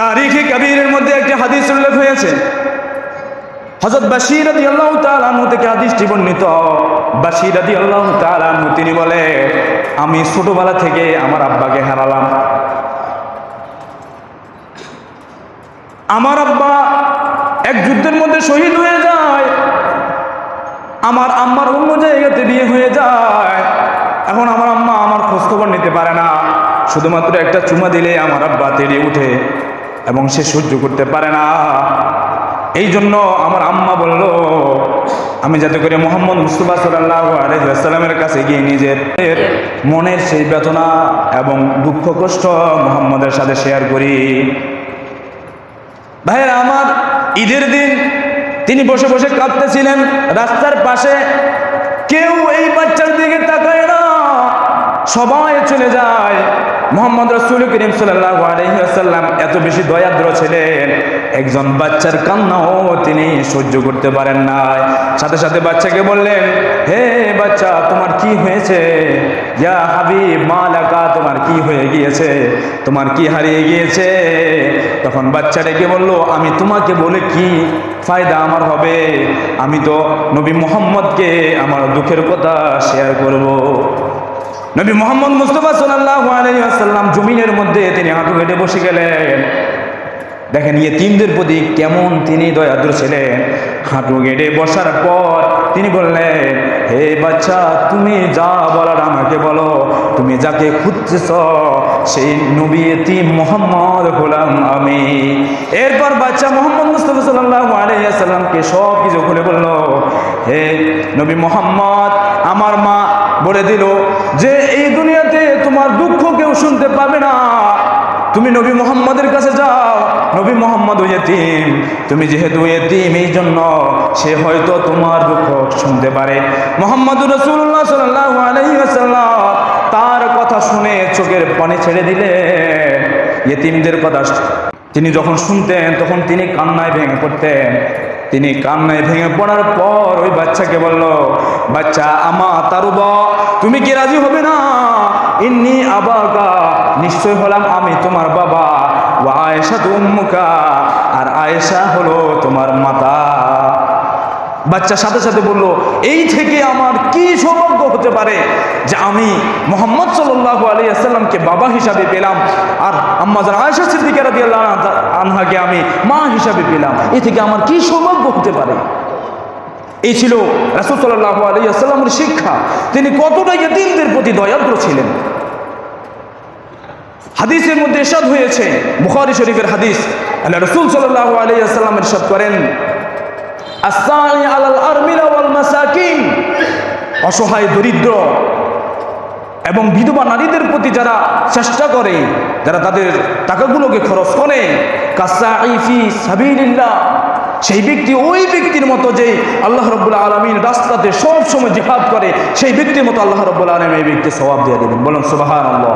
তারিখে কবিরের মধ্যে একটি হাদিস উল্লেখ হয়েছে। হজরত বাসির আদি আল্লাহ তালু থেকে হাদিসটি বর্ণিত। বাসির আদি আল্লাহ তালু তিনি বলে, আমি ছোটবেলা থেকে আমার আব্বাকে হারালাম। আমার আব্বা এক যুদ্ধের মধ্যে শহীদ হয়ে যায়। আমার আম্মার অন্য জায়গাতে বিয়ে হয়ে যায়। এখন আমার আম্মা আমার খোঁজখবর নিতে পারে না। শুধুমাত্র একটা চুমা দিলে আমার আব্বা তেড়ে উঠে এবং সে সহ্য করতে পারে না। এই জন্য আমার আম্মা বলল, আমি যাতে করে মোহাম্মদ মুস্তফা সাল্লাহ আলহামের কাছে গিয়ে নিজের মনের সেই বেদনা এবং দুঃখ কষ্ট মোহাম্মদের সাথে শেয়ার করি। ভাইয়েরা, আমার ঈদের দিন তিনি বসে বসে কাঁদতেছিলেন, রাস্তার পাশে কেউ এই বাচ্চার দিকে তাকায় না, সবাই চলে যায়। মোহাম্মদ রসুল করিম আলহিহাসাল্লাম এত বেশি দয়াদ্র ছিলেন। একজন বাচ্চার কান্নাও তিনি সহ্য করতে পারেন না সাথে সাথে বাচ্চাকে বললেন, হে বাচ্চা, তোমার কি হয়েছে? ইয়া হাবিব, মা লেখা তোমার কি হয়ে গিয়েছে? তোমার কি হারিয়ে গিয়েছে? তখন বাচ্চাটাকে বলল, আমি তোমাকে বলে কি ফায়দা আমার হবে? আমি তো নবী মোহাম্মদকে আমার দুঃখের কথা শেয়ার করব। নবী মোহাম্মদ মুস্তফা সাল্লাহ আলাইসাল্লাম জমিনের মধ্যে তিনি হাঁটু হেঁটে বসে গেলেন। দেখেন তিনদের প্রতি কেমন তিনি দয়াদ্র ছিলেন। হাঁটু গেড়ে বসার পর তিনি বললেন, হে বাচ্চা, তুমি যা বলার আমাকে বলো। তুমি যাকে খুঁজতেছ, সেই নবী এতিম মোহাম্মদ হলাম আমি। এরপর বাচ্চা মোহাম্মদ মুস্তফা সাল্লাহ আলাইসাল্লামকে সব কিছু খুলে বলল, হে নবী মোহাম্মদ, আমার মা বলে দিল যে এই দুনিয়াতে তোমার দুঃখ কেউ শুনতে পাবে না। তুমি নবী মোহাম্মদের কাছে যাও, নবী মোহাম্মদ এতিম তুমি যেহেতু এতিম এই জন্য সে হয়তো তোমার দুঃখ শুনতে পারে। মোহাম্মদ রসুল্লাহ সাল্লাহ তার কথা শুনে চোখের পানি ছেড়ে দিলেন এতিমদের কথা তিনি যখন শুনতেন, তখন তিনি কান্নায় ভেঙে পড়তেন। তিনি কান্নায় ভেঙে পড়ার পর ওই বাচ্চাকে বলল, বাচ্চা, আমা তারুবা তুমি কি রাজি হবে না? ইন্নি আবাকা, নিশ্চয় হলাম আমি তোমার বাবা। ও আয়েশা তুমুকা আর আয়েশা হলো তোমার মাতা। বাচ্চা সাথে সাথে বলল, এই থেকে আমার কি সৌভাগ্য হতে পারে যে আমি মোহাম্মদ সাল্লাহ আলী আসাল্লামকে বাবা হিসাবে পেলাম আর আম্মাজান আয়েশা সিদ্দিকার আনহাকে আমি মা হিসাবে পেলাম? এ থেকে আমার কি সৌভাগ্য হতে পারে? এই ছিল রাসুল সাল্লাহ আলী আসাল্লামের শিক্ষা। তিনি কতটা ইয়তিমদের প্রতি দয়াদ্র ছিলেন। হাদিসের মধ্যে এসব হয়েছে, বুখারি শরীফের হাদিস। আল্লাহ রসুল সাল্লাহ আলী আসাল্লাম এরশাদ করেন আস্তানি আলাল আরমিলা ওয়াল মাসাকিন। অসহায়, দরিদ্র এবং বিধবা নারীদের প্রতি যারা চেষ্টা করে, যারা তাদের টাকাগুলোকে খরচ করে কাসাইফি সাবিলিল্লাহ, সেই ব্যক্তি ওই ব্যক্তির মতো যে আল্লাহ রব্বুল আলমীর রাস্তাতে সব সময় জিহাদ করে, সেই ব্যক্তির মতো আল্লাহ রব্বুল আলম এই ব্যক্তি স্বভাব দিয়ে দেবেন। বলুন সুবাহ আল্লাহ